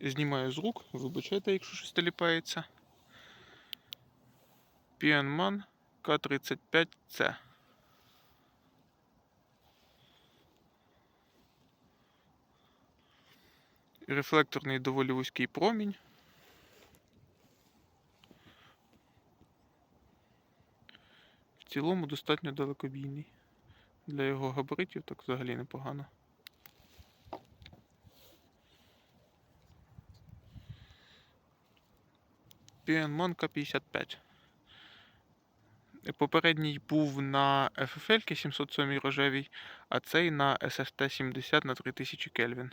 Знімаю з рук, вибачайте, якщо щось теліпається. Піанман К35C. Рефлекторний доволі вузький промінь. В цілому достатньо далекобійний. Для його габаритів так взагалі непогано. Піанман К55. Попередній був на FFL 707 рожевій, а цей на SFT 70 на 3000 Кельвін.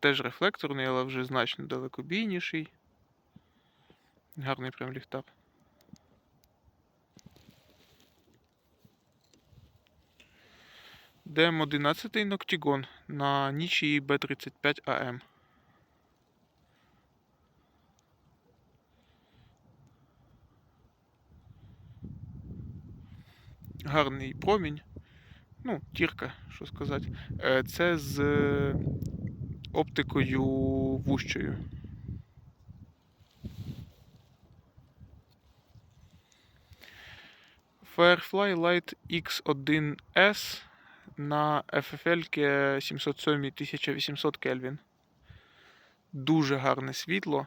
Теж рефлекторний, але вже значно далекобійніший. Гарний прям ліхтар. ДМ11 Ноктігон на Нічії Б35АМ. Гарний промінь. Ну, тірка, що сказати. Е, Це з е, оптикою вущою. Firefly Light X1S на FFL 707 1800 Кельвін. Дуже гарне світло.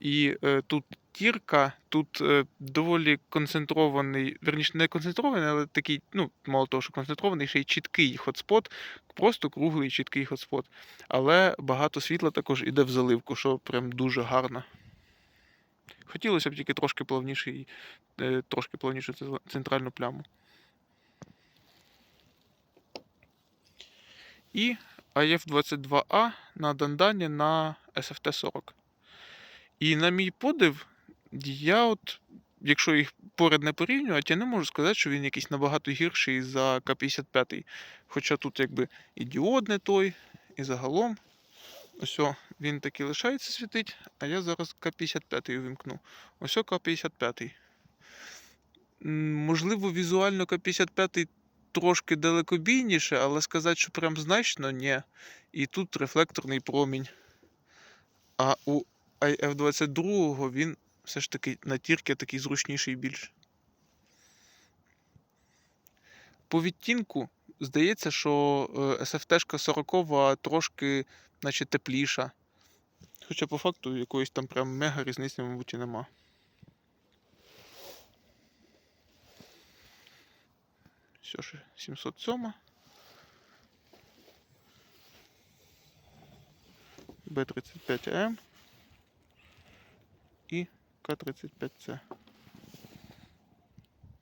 І е, тут тірка, тут е, доволі концентрований, верніше не концентрований, але такий, ну, мало того, що концентрований, ще й чіткий хотспот, просто круглий чіткий хотспот. Але багато світла також іде в заливку, що прям дуже гарно. Хотілося б тільки трошки плавніший, е, трошки плавнішу центральну пляму. І AF22A на Дандані на SFT40. І на мій подив, я от, якщо їх поряд не порівнювати, я не можу сказати, що він якийсь набагато гірший за К-55. Хоча тут якби і діод не той, і загалом. Ось він таки лишається світить, а я зараз К-55 увімкну. Ось о К-55. Можливо, візуально К-55 трошки далекобійніше, але сказати, що прям значно ні. І тут рефлекторний промінь. А у IF-22 він все ж таки на тірки такий зручніший більш. По відтінку здається, що е, SFT-шка 40 трошки наче тепліша. Хоча по факту якоїсь там прям мега різниці, мабуть, і нема. Що ж, 707. Б35М і К35С.